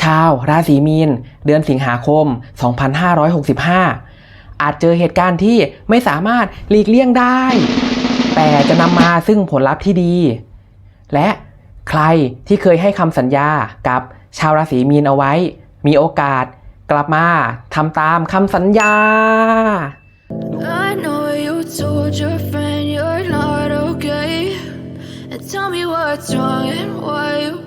ชาวราศีมีน เดือนสิงหาคม 2565 อาจเจอเหตุการณ์ที่ไม่สามารถหลีกเลี่ยงได้ แต่จะนำมาซึ่งผลลัพธ์ที่ดี และใครที่เคยให้คำสัญญากับชาวราศีมีนเอาไว้ มีโอกาสกลับมาทำตามคำสัญญา I know you told your friend you're not okay. And tell me what's wrong and why you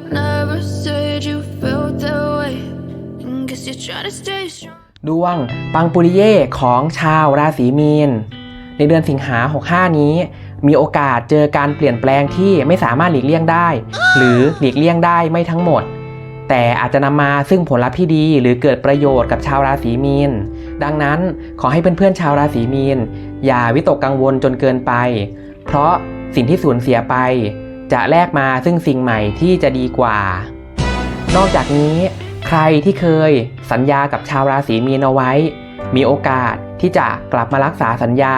ดวงปังปุริเย่ของชาวราศีมีน ในเดือนสิงหา65นี้ มีโอกาสเจอการเปลี่ยนแปลงที่ไม่สามารถหลีกเลี่ยงได้ หรือหลีกเลี่ยงได้ไม่ทั้งหมด แต่อาจจะนำมาซึ่งผลลัพธ์ที่ดี หรือเกิดประโยชน์กับชาวราศีมีน ดังนั้นขอให้เพื่อนๆชาวราศีมีน อย่าวิตกกังวลจนเกินไป เพราะสิ่งที่สูญเสียไป จะแลกมาซึ่งสิ่งใหม่ที่จะดีกว่า นอกจากนี้ ใครที่เคยสัญญากับชาวราศีมีนเอาไว้ มีโอกาสที่จะกลับมารักษาสัญญา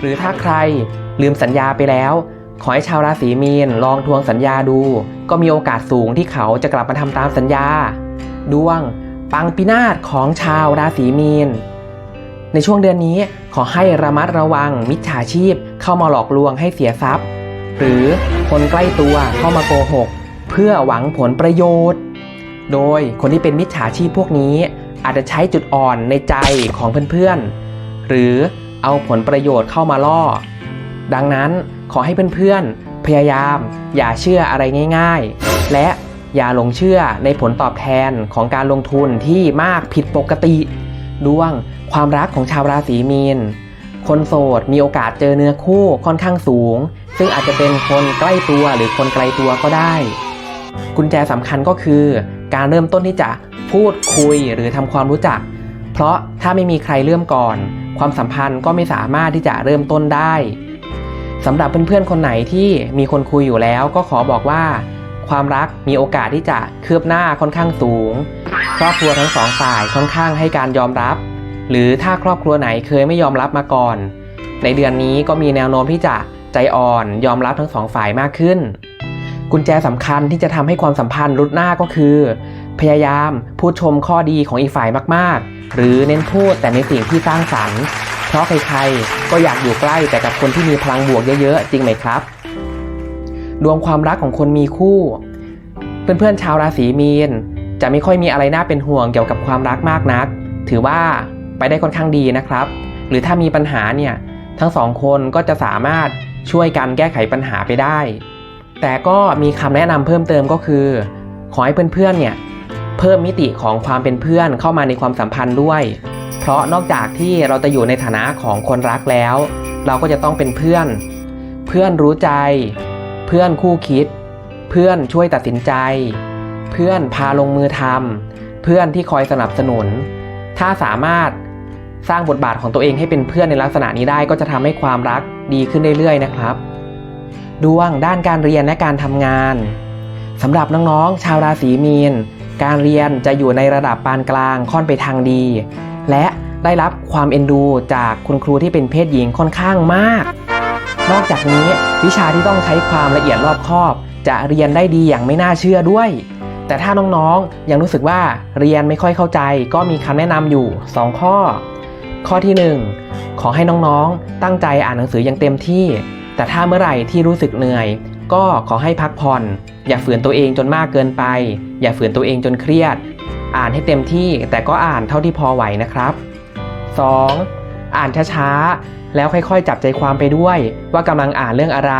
หรือถ้าใครลืมสัญญาไปแล้ว ขอให้ชาวราศีมีนลองทวงสัญญาดู ก็มีโอกาสสูงที่เขาจะกลับมาทำตามสัญญา ดวงปังปินาศของชาวราศีมีนในช่วงเดือนนี้ขอให้ระมัดระวังมิจฉาชีพเข้ามาหลอกลวงให้เสียทรัพย์ หรือคนใกล้ตัวเข้ามาโกหก เพื่อหวังผลประโยชน์ โดยคนที่เป็นมิจฉาชีพพวกนี้อาจจะใช้จุดอ่อนในใจของเพื่อนๆ หรือเอาผลประโยชน์เข้ามาล่อ ดังนั้นขอให้เพื่อนๆ พยายาม อย่าเชื่ออะไรง่าย ๆ และอย่าหลงเชื่อในผลตอบแทนของการลงทุนที่มากผิดปกติ ดวงความรักของชาวราศีมีน คนโสดมีโอกาสเจอเนื้อคู่ค่อนข้างสูง ซึ่งอาจจะเป็นคนใกล้ตัวหรือคนไกลตัวก็ได้ กุญแจสำคัญก็คือ การเริ่มต้นที่จะพูดคุยหรือทำความรู้จัก เพราะถ้าไม่มีใครเริ่มก่อน ความสัมพันธ์ก็ไม่สามารถที่จะเริ่มต้นได้สำหรับเพื่อนๆคนไหนที่มีคนคุยอยู่แล้วก็ขอบอกว่า ความรักมีโอกาสที่จะคืบหน้าค่อนข้างสูง ครอบครัวทั้งสองฝ่ายค่อนข้างให้การยอมรับ หรือถ้าครอบครัวไหนเคยไม่ยอมรับมาก่อน ในเดือนนี้ก็มีแนวโน้มที่จะใจอ่อนยอมรับทั้งสองฝ่ายมากขึ้น กุญแจสำคัญที่จะทำให้ความสัมพันธ์รุดหน้าก็คือ พยายามพูดชมข้อดีของอีกฝ่ายมากๆ หรือเน้นพูดแต่ในสิ่งที่สร้างสรรค์ เพราะใครๆ ก็อยากอยู่ใกล้แต่กับคนที่มีพลังบวกเยอะๆ จริงไหมครับ ดวงความรักของคนมีคู่ เพื่อนๆชาวราศีมีน จะไม่ค่อยมีอะไรน่าเป็นห่วงเกี่ยวกับความรักมากนัก ถือว่าไปได้ค่อนข้างดีนะครับ หรือถ้ามีปัญหาเนี่ยทั้งสองคนก็จะสามารถช่วยกันแก้ไขปัญหาไปได้ แต่ก็มีคำแนะนำเพิ่มเติมก็คือ ขอให้เพื่อนๆเนี่ยเพิ่มมิติของความเป็นเพื่อนเข้ามาในความสัมพันธ์ด้วย เพราะนอกจากที่เราจะอยู่ในฐานะของคนรักแล้ว เราก็จะต้องเป็นเพื่อน เพื่อนรู้ใจ เพื่อนคู่คิด เพื่อนช่วยตัดสินใจ เพื่อนพาลงมือทำเพื่อนที่คอยสนับสนุน ถ้าสามารถสร้างบทบาทของตัวเองให้เป็นเพื่อนในลักษณะนี้ได้ก็จะทำให้ความรักดีขึ้นเรื่อยๆนะครับ ดวงด้านการเรียนและการทำงานสำหรับน้องๆ ชาวราศีมีน การเรียนจะอยู่ในระดับปานกลางค่อนไปทางดี และได้รับความเอ็นดูจากคุณครูที่เป็นเพศหญิงค่อนข้างมาก นอกจากนี้วิชาที่ต้องใช้ความละเอียดรอบคอบ จะเรียนได้ดีอย่างไม่น่าเชื่อด้วย แต่ถ้าน้องๆ ยังรู้สึกว่าเรียนไม่ค่อยเข้าใจ ก็มีคำแนะนำอยู่ 2 ข้อ ข้อที่ 1 ขอให้น้องๆ ตั้งใจอ่านหนังสืออย่างเต็มที่ แต่ถ้าเมื่อไหร่ที่รู้สึกเหนื่อย ก็ขอให้พักผ่อน อย่าฝืนตัวเองจนมากเกินไป อย่าฝืนตัวเองจนเครียด อ่านให้เต็มที่แต่ก็อ่านเท่าที่พอไหวนะครับ 2. อ่านช้าๆ แล้วค่อยๆ จับใจความไปด้วย ว่ากำลังอ่านเรื่องอะไร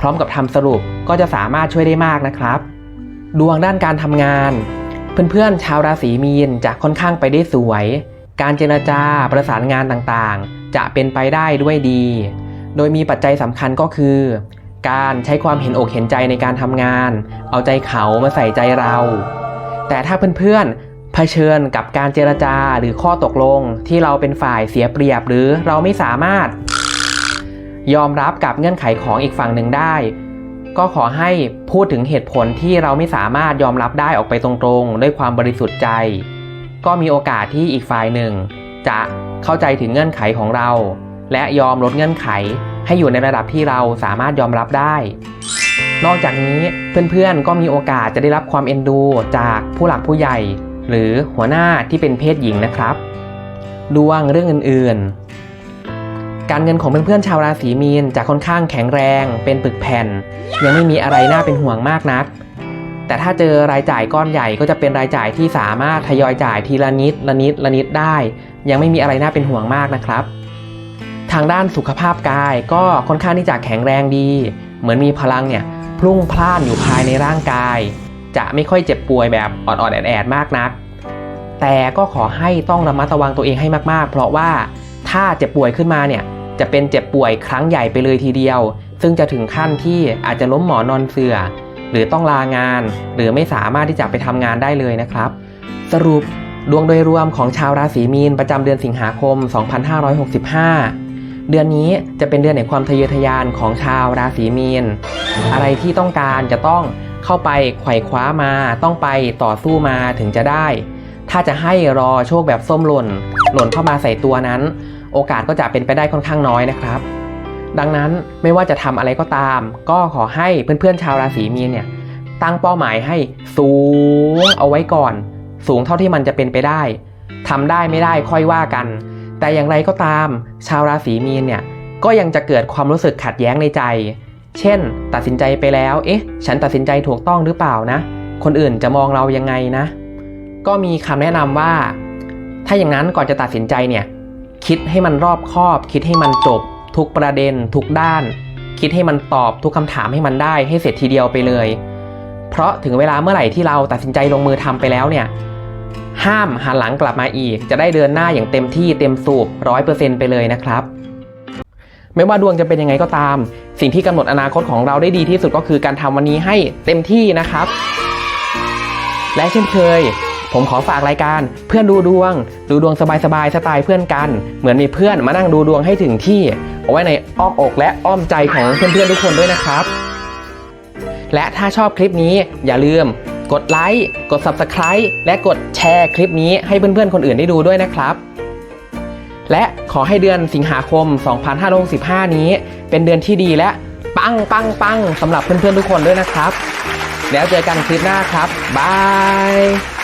พร้อมกับทำสรุปก็จะสามารถช่วยได้มากนะครับ ดวงด้านการทำงาน เพื่อนๆ ชาวราศีมีนจะค่อนข้างไปได้สวย การเจรจาประสานงานต่างๆ จะเป็นไปได้ด้วยดี โดยมีปัจจัยสำคัญก็คือ การใช้ความเห็นอกเห็นใจในการทำงาน เอาใจเขามาใส่ใจเรา แต่ถ้าเพื่อนๆเผชิญกับการเจรจาหรือข้อตกลงที่เราเป็นฝ่ายเสียเปรียบ หรือเราไม่สามารถ ยอมรับกับเงื่อนไขของอีกฝั่งหนึ่งได้ ก็ขอให้พูดถึงเหตุผลที่เราไม่สามารถยอมรับได้ออกไปตรงๆ ด้วยความบริสุทธิ์ใจ ก็มีโอกาสที่อีกฝ่ายหนึ่ง จะเข้าใจถึงเงื่อนไขของเรา และยอมลดเงื่อนไข ให้อยู่ในระดับที่เราสามารถยอมรับได้ นอกจากนี้เพื่อนๆก็มีโอกาสจะได้รับความเอ็นดูจากผู้หลักผู้ใหญ่ หรือหัวหน้าที่เป็นเพศหญิงนะครับดวงเรื่องอื่นๆ การเงินของเพื่อนๆชาวราศีมีนจะค่อนข้างแข็งแรงเป็นปึกแผ่น ยังไม่มีอะไรน่าเป็นห่วงมากนัก แต่ถ้าเจอรายจ่ายก้อนใหญ่ก็จะเป็นรายจ่ายที่สามารถทยอยจ่ายทีละนิดละนิดละนิดได้ ยังไม่มีอะไรน่าเป็นห่วงมากนะครับ ทางด้านสุขภาพกายก็ค่อนข้างที่จะแข็งแรงดี เหมือนมีพลังเนี่ยพลุ่งพล่านอยู่ภายในร่างกาย จะไม่ค่อยเจ็บป่วยแบบออดๆแอดๆมากนัก แต่ก็ขอให้ต้องระมัดระวังตัวเองให้มากๆ เพราะว่าถ้าเจ็บป่วยขึ้นมาเนี่ยจะเป็นเจ็บป่วยครั้งใหญ่ไปเลยทีเดียว ซึ่งจะถึงขั้นที่อาจจะล้มหมอนอนเสือหรือต้องลางาน หรือไม่สามารถที่จะไปทำงานได้เลยนะครับ สรุปดวงโดยรวมของชาวราศีมีนประจำเดือนสิงหาคม 2565 เดือนนี้จะเป็นเดือนแห่งความทะเยอทะยานของชาวราศีมีน อะไรที่ต้องการจะต้องเข้าไปไขว่คว้ามา ต้องไปต่อสู้มาถึงจะได้ ถ้าจะให้รอโชคแบบส้มหล่น หล่นเข้ามาใส่ตัวนั้น โอกาสก็จะเป็นไปได้ค่อนข้างน้อยนะครับ ดังนั้นไม่ว่าจะทำอะไรก็ตาม ก็ขอให้เพื่อนๆชาวราศีมีนเนี่ยตั้งเป้าหมายให้สูงเอาไว้ก่อน สูงเท่าที่มันจะเป็นไปได้ทำได้ไม่ได้ค่อยว่ากัน แต่อย่างไรก็ตาม ชาวราศีมีนเนี่ยก็ยังจะเกิดความรู้สึกขัดแย้งในใจ เช่น ตัดสินใจไปแล้ว เอ๊ะ ฉันตัดสินใจถูกต้องหรือเปล่านะ คนอื่นจะมองเรายังไงนะ ก็มีคำแนะนำว่า ถ้าอย่างนั้นก่อนจะตัดสินใจเนี่ย คิดให้มันรอบคอบ คิดให้มันจบ ทุกประเด็น ทุกด้าน คิดให้มันตอบทุกคำถามให้มันได้ให้เสร็จทีเดียวไปเลย เพราะถึงเวลาเมื่อไหร่ที่เราตัดสินใจลงมือทำไปแล้วเนี่ย ห้ามหันหลังกลับมาอีก จะได้เดินหน้าอย่างเต็มที่เต็มสูบร้อยเปอร์เซ็นต์ไปเลยนะครับไม่ว่าดวงจะเป็นยังไงก็ตาม สิ่งที่กำหนดอนาคตของเราได้ดีที่สุดก็คือการทำวันนี้ให้เต็มที่นะครับ และเช่นเคย ผมขอฝากรายการเพื่อนดูดวง ดูดวงสบายๆสไตล์เพื่อนกัน เหมือนมีเพื่อนมานั่งดูดวงให้ถึงที่ เอาไว้ในอ้อมอกและอ้อมใจของเพื่อนๆทุกคนด้วยนะครับ และถ้าชอบคลิปนี้อย่าลืม กดไลค์กด Subscribe และกดแชร์คลิปนี้ให้เพื่อนๆ คนอื่นได้ดูด้วยนะครับ และขอให้เดือนสิงหาคม 2565 นี้ เป็นเดือนที่ดีและปังปังปังสำหรับเพื่อนๆ ทุกคนด้วยนะครับ แล้วเจอกันคลิปหน้าครับบาย